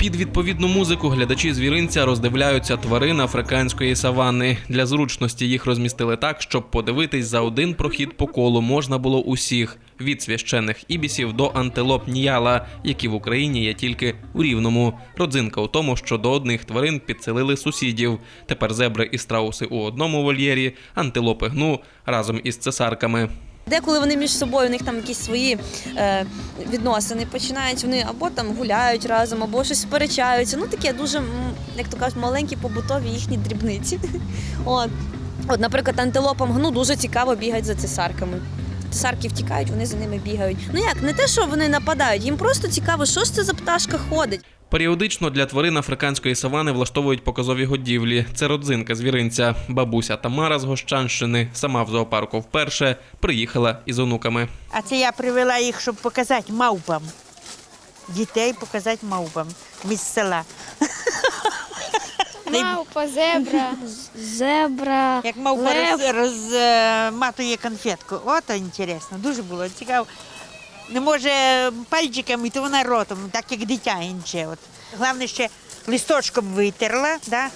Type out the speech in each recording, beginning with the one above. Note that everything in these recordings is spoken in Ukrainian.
Під відповідну музику глядачі звіринця роздивляються тварин африканської савани. Для зручності їх розмістили так, щоб подивитись за один прохід по колу можна було усіх від священних ібісів до антилоп ніяла, які в Україні є тільки у рівному. Родзинка у тому, що до одних тварин підселили сусідів. Тепер зебри і страуси у одному вольєрі, антилопи гну разом із цесарками. Деколи вони між собою, у них там якісь свої е, відносини починають, вони або там гуляють разом, або щось сперечаються. Ну таке дуже, як то кажуть, маленькі побутові їхні дрібниці. От. От, наприклад, антилопам гну дуже цікаво бігати за цесарками. Цесарки втікають, вони за ними бігають. Ну як, не те, що вони нападають, їм просто цікаво, що ж це за пташка ходить. Періодично для тварин африканської савани влаштовують показові годівлі. Це родзинка звіринця. Бабуся Тамара з Гощанщини, сама в зоопарку вперше, приїхала із онуками. А це я привела їх, щоб показати мавпам. Дітей показати мавпам. Ми з села. Мавпа, зебра, зебра, Як мавпа роз, розматує конфетку. Ото інтересно, дуже було цікаво. Не може пальчиками, то вона ротом, так як дитя інше. От. Головне, ще листочком витерла, да?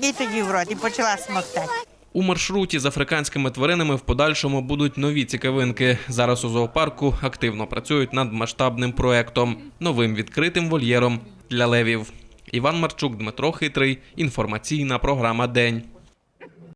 і тоді в рот, і почала смоктати. У маршруті з африканськими тваринами в подальшому будуть нові цікавинки. Зараз у зоопарку активно працюють над масштабним проектом новим відкритим вольєром для левів. Іван Марчук, Дмитро Хитрий. Інформаційна програма День.